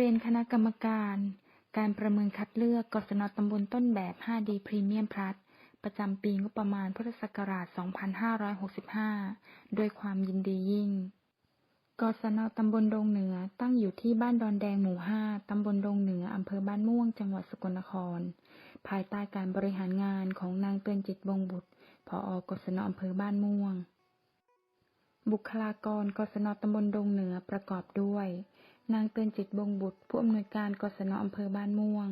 เรียนคณะกรรมการ การประเมินคัดเลือกกศนตำบลต้นแบบ 5D พรีเมียมพลัสประจำปีงบประมาณพุทธศักราช 2565ด้วยความยินดียิ่ง กศนตำบลดงเหนือตั้งอยู่ที่บ้านดอนแดงหมู่ 5 ตำบลดงเหนืออำเภอบ้านม่วง จังหวัดสกลนคร ภายใต้การบริหารงานของนางเตือนจิตวงบุตร ผอ กศนอำเภอบ้านม่วง บุคลากร กศนตำบลดงเหนือประกอบด้วย นางเตือนจิตวงบุตร ผู้อำนวยการกศนอำเภอบ้านม่วง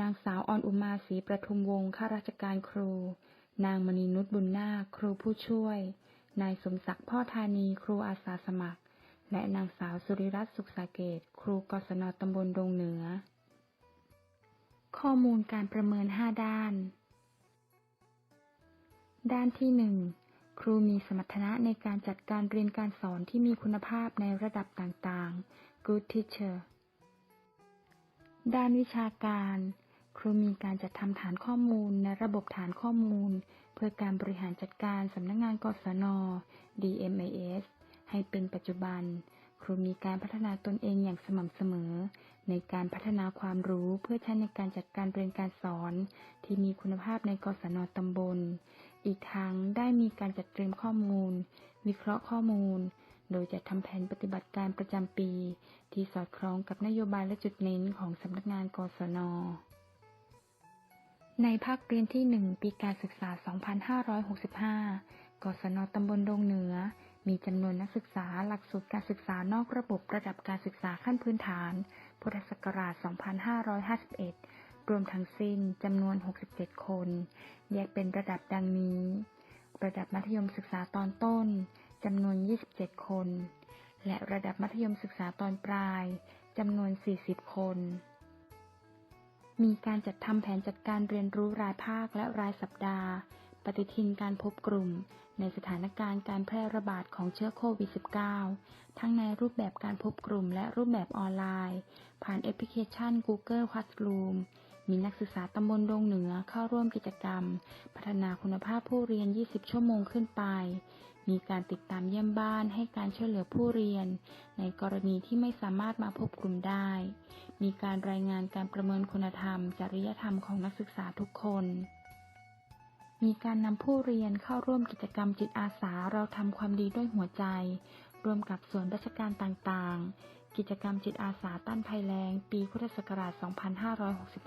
นางสาวออนอุมาศรีประทุมวงศ์ข้าราชการครู นางมณีนุชบุญนาคครูผู้ช่วย นายสมศักดิ์พ่อธานีครูอาสาสมัคร และนางสาวสุริรัตน์สุขสาเกต ครูกศนตำบลดงเหนือ ข้อมูลการประเมิน5ด้าน ด้านที่หนึ่งครูมีสมรรถนะในการจัดการเรียนการสอนที่มีคุณภาพในระดับต่างๆ Good teacher ด้านวิชาการ ครูมีการจัดทำฐานข้อมูลในระบบฐานข้อมูล เพื่อการบริหารจัดการสำนักงงานกศน DMIS ให้เป็นปัจจุบัน ครูมีการพัฒนาตนเองอย่างสม่ำเสมอ ในการพัฒนาความรู้เพื่อใช้ในการจัดการเรียนการสอน ที่มีคุณภาพในกศนตำบล อีกทั้งได้มีการจัดเตรียมข้อมูล วิเคราะห์ข้อมูล โดยจะทำแผนปฏิบัติการประจำปี ที่สอดคล้องกับนโยบายและจุดเน้นของสำนักงานกศน ในภาคเรียนที่ 1 ปีการศึกษา 2565 กศนตำบลดงเหนือ มีจำนวนนักศึกษาหลักสูตรการศึกษานอกระบบระดับการศึกษาขั้นพื้นฐาน พุทธศักราช 2551 รวมทั้งสิ้นจำนวน 67 คน แยกเป็นระดับดังนี้ ระดับมัธยมศึกษาตอนต้น จำนวน 27 คน และระดับมัธยมศึกษาตอนปลายจำนวน 40 คน มีการจัดทำแผนจัดการเรียนรู้รายภาคและรายสัปดาห์ ปฏิทินการพบกลุ่ม ในสถานการณ์การแพร่ระบาดของเชื้อโควิด -19 ทั้งในรูปแบบการพบกลุ่มและรูปแบบออนไลน์ ผ่านแอปพลิเคชัน Google Classroom มีนักศึกษาตำบลดงเหนือเข้าร่วมกิจกรรม พัฒนาคุณภาพผู้เรียน 20 ชั่วโมงขึ้นไป มีการติดตามเยี่ยมบ้านให้การช่วยเหลือผู้เรียน ในกรณีที่ไม่สามารถมาพบกลุ่มได้ มีการรายงานการประเมินคุณธรรม จริยธรรมของนักศึกษาทุกคน มีการนำผู้เรียนเข้าร่วมกิจกรรมจิตอาสาเราทำความดีด้วยหัวใจร่วมกับส่วนราชการต่างๆ กิจกรรมจิตอาสาต้านภัยแล้ง ปีพุทธศักราช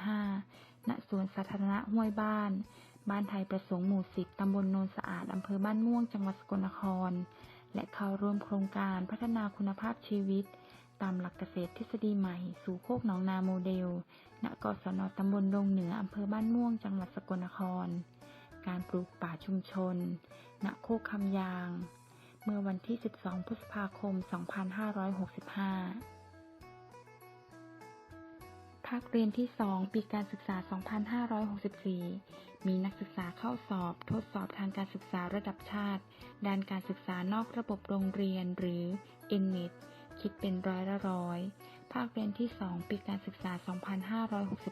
2565 ณ สวนสาธารณะห้วยบ้าน บ้านไทยประสงค์หมู่สิบตำบลโนนสะอาด อำเภอบ้านม่วง จังหวัดสกลนคร และเข้าร่วมโครงการพัฒนาคุณภาพชีวิต ตามหลักเกษตรทฤษฎีใหม่ สู่โคกหนองนาโมเดล ณ กศน ตำบลดงเหนือ อำเภอบ้านม่วง จังหวัดสกลนคร การปลูกป่าชุมชน ณ โคกคำยาง เมื่อวันที่ 12 พฤษภาคม 2565 ภาคเรียนที่ 2 ปีการศึกษา 2564 มีนักศึกษาเข้าสอบทดสอบทางการศึกษาระดับชาติ ด้านการศึกษานอกระบบโรงเรียนหรือ NNET คิดเป็นร้อยละร้อย ภาคเรียนที่ 2 ปีการศึกษา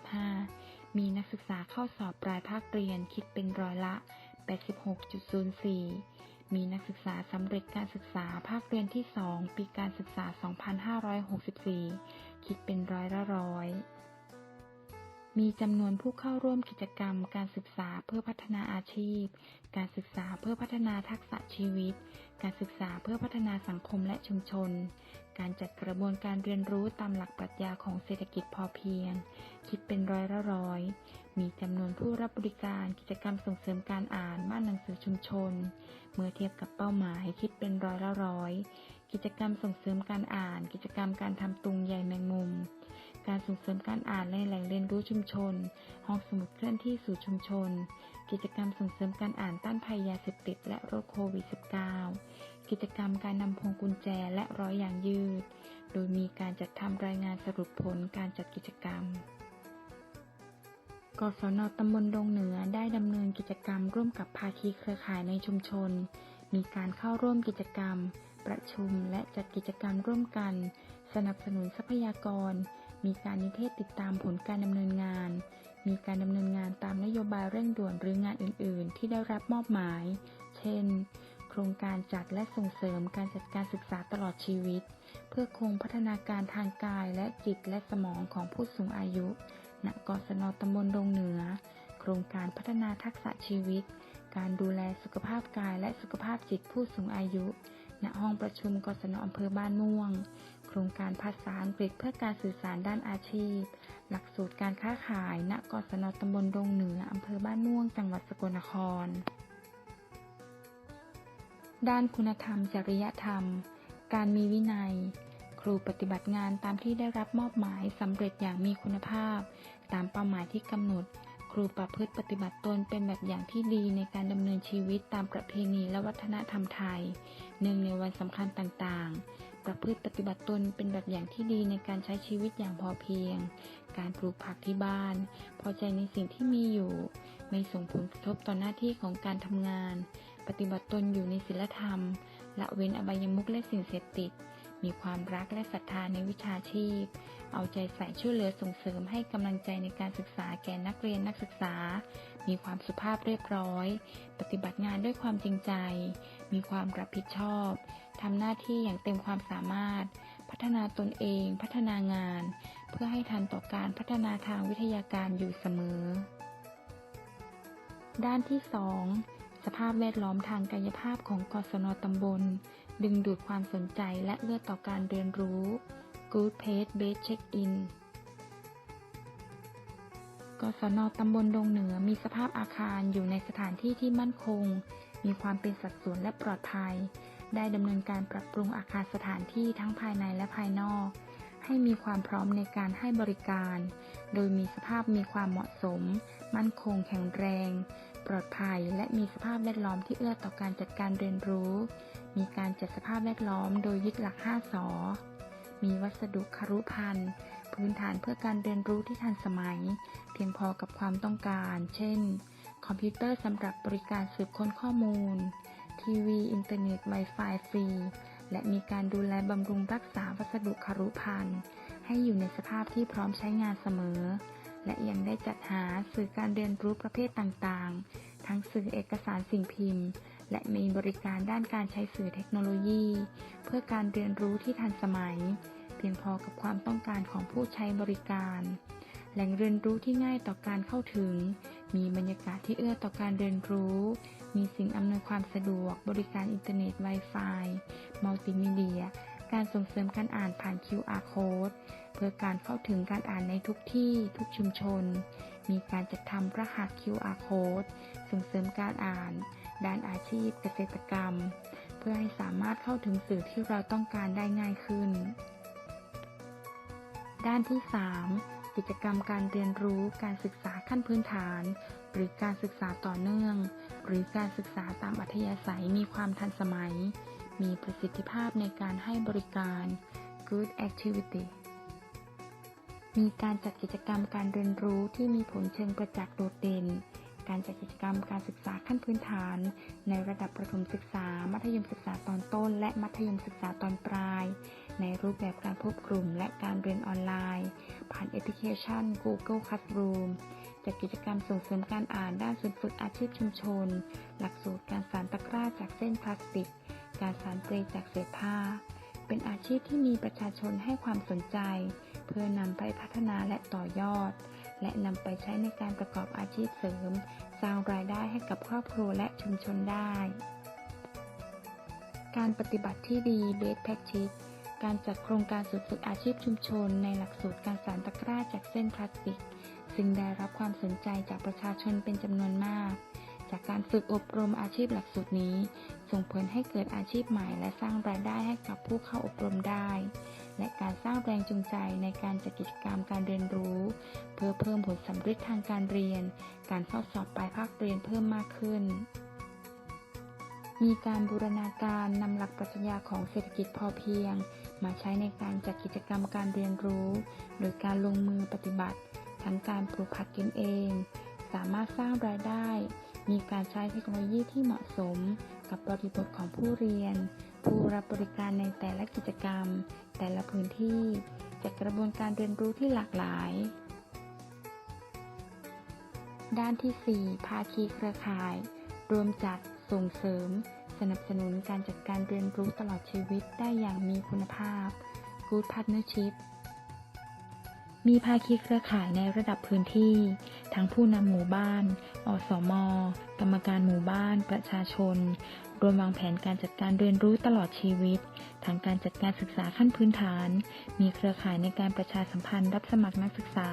2565 มีนักศึกษาเข้าสอบปลายภาคเรียนคิดเป็นร้อยละ 86.04 มีนักศึกษาสำเร็จการศึกษาภาคเรียนที่ 2 ปีการศึกษา 2564 คิดเป็นร้อยละร้อย มีจำนวนผู้เข้าร่วมกิจกรรม การศึกษาเพื่อพัฒนาอาชีพ การศึกษาเพื่อพัฒนาทักษะชีวิต การศึกษาเพื่อพัฒนาสังคมและชุมชน การจัดกระบวนการเรียนรู้ตามหลักปรัชญาของเศรษฐกิจพอเพียง คิดเป็นร้อยละร้อย มีจำนวนผู้รับบริการกิจกรรมส่งเสริมการอ่านบ้านหนังสือชุมชน เมื่อเทียบกับเป้าหมายคิดเป็นร้อยละร้อย กิจกรรมส่งเสริมการอ่าน กิจกรรมการทำตุงใยแมงมุม การส่งเสริมการอ่านในแหล่งเรียนรู้ชุมชน ห้องสมุดเคลื่อนที่สู่ชุมชน กิจกรรมส่งเสริมการอ่านต้านภัยยาเสพติดและโรคโควิด -19 กิจกรรมการนำพวงกุญแจและร้อยยางยืด โดยมีการจัดทำรายงานสรุปผลการจัดกิจกรรมกศนตำบลดงเหนือได้ดำเนินกิจกรรมร่วมกับภาคีเครือข่ายในชุมชน มีการเข้าร่วมกิจกรรม ประชุมและจัดกิจกรรมร่วมกัน สนับสนุนทรัพยากร มีการนิเทศติดตามผลการดำเนินงาน มีการดำเนินงานตามนโยบายเร่งด่วนหรืองานอื่น ๆ ที่ได้รับมอบหมาย เช่น โครงการจัดและส่งเสริมการจัดการศึกษาตลอดชีวิต เพื่อคงพัฒนาการทางกายและจิตและสมองของผู้สูงอายุ ณ กศนตำบลดงเหนือ โครงการพัฒนาทักษะชีวิต การดูแลสุขภาพกายและสุขภาพจิตผู้สูงอายุ ณ ห้องประชุมกศนอำเภอบ้านม่วง โครงการภาษาอังกฤษเพื่อการสื่อสารด้านอาชีพ หลักสูตรการค้าขาย ณ กศนตำบลดงเหนือ อำเภอบ้านม่วง จังหวัดสกลนคร ด้านคุณธรรม จริยธรรม การมีวินัย ครูปฏิบัติงานตามที่ได้รับมอบหมายสำเร็จอย่างมีคุณภาพ ตามเป้าหมายที่กำหนด ครูประพฤติปฏิบัติตนเป็นแบบอย่างที่ดีในการดำเนินชีวิตตามประเพณีและวัฒนธรรมไทยเนื่องในวันสำคัญต่างๆ ประพฤติปฏิบัติตนเป็นแบบอย่างที่ดีในการใช้ชีวิตอย่างพอเพียง การปลูกผักที่บ้าน พอใจในสิ่งที่มีอยู่ ไม่ส่งผลกระทบต่อหน้าที่ของการทำงาน ปฏิบัติตนอยู่ในศีลธรรม ละเว้นอบายมุขและสิ่งเสพติด มีความรักและศรัทธาในวิชาชีพ เอาใจใส่ช่วยเหลือส่งเสริมให้กำลังใจในการศึกษาแก่นักเรียนนักศึกษา มีความสุภาพเรียบร้อย ปฏิบัติงานด้วยความจริงใจ มีความรับผิดชอบทำหน้าที่อย่างเต็มความสามารถ พัฒนาตนเอง พัฒนางาน เพื่อให้ทันต่อการพัฒนาทางวิทยาการอยู่เสมอ ด้านที่ 2สภาพแวดล้อมทางกายภาพของกศนตำบล ดึงดูดความสนใจและเอื้อต่อการเรียนรู้ Good Page Base Check-in กศนตำบลดงเหนือมีสภาพอาคารอยู่ในสถานที่ที่มั่นคง มีความเป็นสัดส่วนและปลอดภัย ได้ดำเนินการปรับปรุงอาคารสถานที่ทั้งภายในและภายนอก ให้มีความพร้อมในการให้บริการ โดยมีสภาพมีความเหมาะสม มั่นคงแข็งแรง ปลอดภัย และมีสภาพแวดล้อมที่เอื้อต่อการจัดการเรียนรู้ มีการจัดสภาพแวดล้อมโดยยึดหลัก 5สอมีวัสดุครุภัณฑ์พื้นฐานเพื่อการเรียนรู้ที่ทันสมัย เพียงพอกับความต้องการ เช่น คอมพิวเตอร์สำหรับบริการสืบค้นข้อมูล ทีวี อินเทอร์เน็ต Wi-Fi ฟรี และมีการดูแลบำรุงรักษาวัสดุครุภัณฑ์ให้อยู่ในสภาพที่พร้อมใช้งานเสมอ และยังได้จัดหาสื่อการเรียนรู้ประเภทต่างๆ ทั้งสื่อเอกสารสิ่งพิมพ์ และมีบริการด้านการใช้สื่อเทคโนโลยี เพื่อการเรียนรู้ที่ทันสมัย เพียงพอกับความต้องการของผู้ใช้บริการ แหล่งเรียนรู้ที่ง่ายต่อการเข้าถึง มีบรรยากาศที่เอื้อต่อการเรียนรู้ มีสิ่งอำนวยความสะดวก บริการอินเทอร์เน็ต Wi-Fi มัลติมีเดีย การส่งเสริมการอ่านผ่าน QR code เพื่อการเข้าถึงการอ่านในทุกที่ทุกชุมชน มีการจัดทำรหัส QR code ส่งเสริมการอ่าน ด้านอาชีพเกษตรกรรม เพื่อให้สามารถเข้าถึงสื่อที่เราต้องการได้ง่ายขึ้น ด้านที่ 3 กิจกรรมการเรียนรู้การศึกษาขั้นพื้นฐาน หรือการศึกษาต่อเนื่อง หรือการศึกษาตามอัธยาศัยมีความทันสมัย มีประสิทธิภาพในการให้บริการ Good Activity มีการจัดกิจกรรมการเรียนรู้ที่มีผลเชิงประจักษ์โดดเด่น การจัดกิจกรรมการศึกษาขั้นพื้นฐาน ในระดับประถมศึกษา มัธยมศึกษาตอนต้น และมัธยมศึกษาตอนปลาย ในรูปแบบการพบกลุ่มและการเรียนออนไลน์ ผ่านแอปพลิเคชัน Google Classroom จัดกิจกรรมส่งเสริมการอ่านด้านศูนย์ฝึกอาชีพชุมชน หลักสูตรการสานตะกร้าจากเส้นพลาสติก การสานเปลจากเศษผ้า เป็นอาชีพที่มีประชาชนให้ความสนใจ เพื่อนำไปพัฒนาและต่อยอด และนำไปใช้ในการประกอบอาชีพเสริม สร้างรายได้ให้กับครอบครัวและชุมชนได้ การปฏิบัติที่ดี Best Practice การจัดโครงการฝึกอาชีพชุมชน ในหลักสูตรการสานตะกร้าจากเส้นพลาสติก ซึ่งได้รับความสนใจจากประชาชนเป็นจำนวนมาก จากการฝึกอบรมอาชีพหลักสูตรนี้ ส่งผลให้เกิดอาชีพใหม่ และสร้างรายได้ให้กับผู้เข้าอบรมได้ และการสร้างแรงจูงใจในการจัดกิจกรรมการเรียนรู้ เพื่อเพิ่มผลสำเร็จทางการเรียน การเข้าสอบปลายภาคเรียนเพิ่มมากขึ้น มีการบูรณาการนำหลักปรัชญาของเศรษฐกิจพอเพียง มาใช้ในการจัดกิจกรรมการเรียนรู้ โดยการลงมือปฏิบัติ ทั้งการปลูกผักกินเอง สามารถสร้างรายได้ มีการใช้เทคโนโลยีที่เหมาะสม กับบริบทของผู้เรียน ผู้รับบริการในแต่ละกิจกรรม แต่ละพื้นที่จัดกระบวนการเรียนรู้ที่หลากหลาย ด้านที่ 4 ภาคีเครือข่าย รวมจัด ส่งเสริม สนับสนุนการจัดการเรียนรู้ตลอดชีวิตได้อย่างมีคุณภาพ Good Partnership มีภาคีเครือข่ายในระดับพื้นที่ ทั้งผู้นำหมู่บ้าน อสม กรรมการหมู่บ้าน ประชาชน รวมวางแผนการจัดการเรียนรู้ตลอดชีวิต ทั้งการจัดการศึกษาขั้นพื้นฐาน มีเครือข่ายในการประชาสัมพันธ์รับสมัครนักศึกษา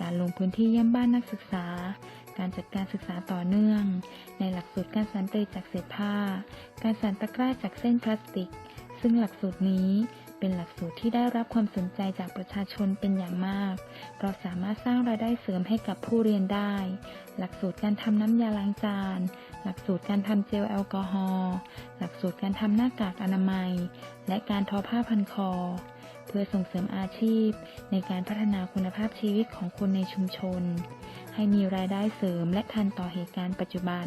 การลงพื้นที่เยี่ยมบ้านนักศึกษา การจัดการศึกษาต่อเนื่อง ในหลักสูตรการสานเตยจากเศษผ้า การสานตะกร้าจากเส้นพลาสติก ซึ่งหลักสูตรนี้เป็นหลักสูตรที่ได้รับความสนใจจากประชาชนเป็นอย่างมากเราสามารถสร้างรายได้เสริมให้กับผู้เรียนได้ หลักสูตรการทำน้ำยาล้างจาน หลักสูตรการทำเจลแอลกอฮอล์หลักสูตรการทำหน้ากากอนามัย และการทอผ้าพันคอ เพื่อส่งเสริมอาชีพ ในการพัฒนาคุณภาพชีวิตของคนในชุมชน ให้มีรายได้เสริมและทันต่อเหตุการณ์ปัจจุบัน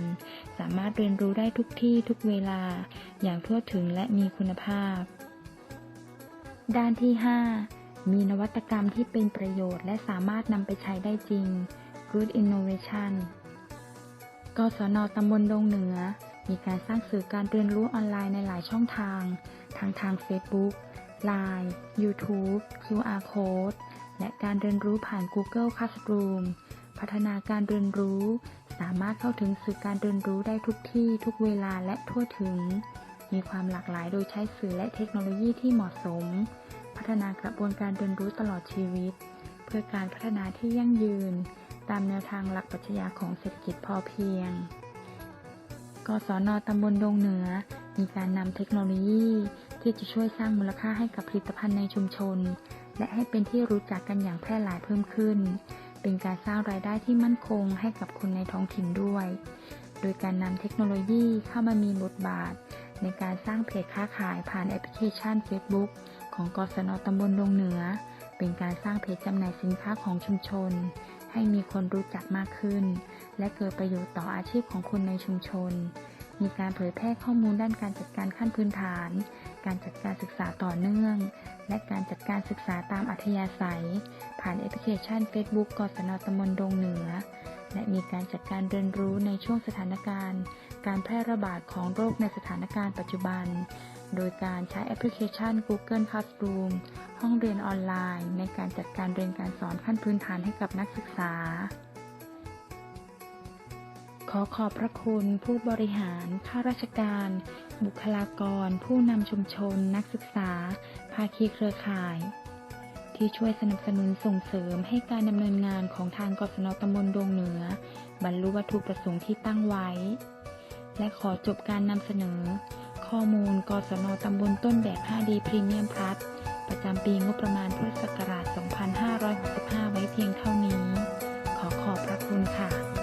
สามารถเรียนรู้ได้ทุกที่ทุกเวลา อย่างทั่วถึงและมีคุณภาพ ด้านที่ 5 มีนวัตกรรมที่เป็นประโยชน์ และสามารถนำไปใช้ได้จริง Good Innovation กศนตำบลดงเหนือ มีการสร้างสื่อการเรียนรู้ออนไลน์ในหลายช่องทาง ทั้งทาง Facebook Line YouTube QR Code และการเรียนรู้ผ่าน Google Classroom พัฒนาการเรียนรู้ สามารถเข้าถึงสื่อการเรียนรู้ได้ทุกที่ทุกเวลาและทั่วถึง มีความหลากหลายโดยใช้สื่อและเทคโนโลยีที่เหมาะสม พัฒนากระบวนการเรียนรู้ตลอดชีวิต เพื่อการพัฒนาที่ยั่งยืน ตามแนวทางหลักปรัชญาของเศรษฐกิจพอเพียง กศนตำบลดงเหนือ มีการนำเทคโนโลยีที่จะช่วยสร้างมูลค่าให้กับผลิตภัณฑ์ในชุมชน และให้เป็นที่รู้จักกันอย่างแพร่หลายเพิ่มขึ้น เป็นการสร้างรายได้ที่มั่นคงให้กับคนในท้องถิ่นด้วย โดยการนำเทคโนโลยีเข้ามามีบทบาท ในการสร้างเพจค้าขายผ่านแอปพลิเคชัน Facebook ของกศนตำบลดงเหนือ เป็นการสร้างเพจจำหน่ายสินค้าของชุมชน ให้มีคนรู้จักมากขึ้น และเกิดประโยชน์ต่ออาชีพของคนในชุมชน มีการเผยแพร่ข้อมูลด้านการจัดการขั้นพื้นฐาน การจัดการศึกษาต่อเนื่อง และการจัดการศึกษาตามอัธยาศัย ผ่านแอปพลิเคชัน Facebook กศนตำบลดงเหนือ และมีการจัดการเรียนรู้ในช่วงสถานการณ์ การแพร่ระบาดของโรคในสถานการณ์ปัจจุบัน โดยการใช้แอปพลิเคชัน Google Classroom ห้องเรียนออนไลน์ ในการจัดการเรียนการสอนขั้นพื้นฐานให้กับนักศึกษา ขอขอบพระคุณผู้บริหาร ข้าราชการ บุคลากร ผู้นำชุมชน นักศึกษา ภาคีเครือข่าย ที่ช่วยสนับสนุนส่งเสริมให้การดำเนินงานของทางกศนตำบลดงเหนือ บรรลุวัตถุประสงค์ที่ตั้งไว้ และขอจบการนำเสนอ ข้อมูล กศนตำบลต้นแบบ 5D พรีเมียมพลัสประจำปีงบประมาณพุทธศักราช 2565 ไว้เพียงเท่านี้ ขอขอบพระคุณค่ะ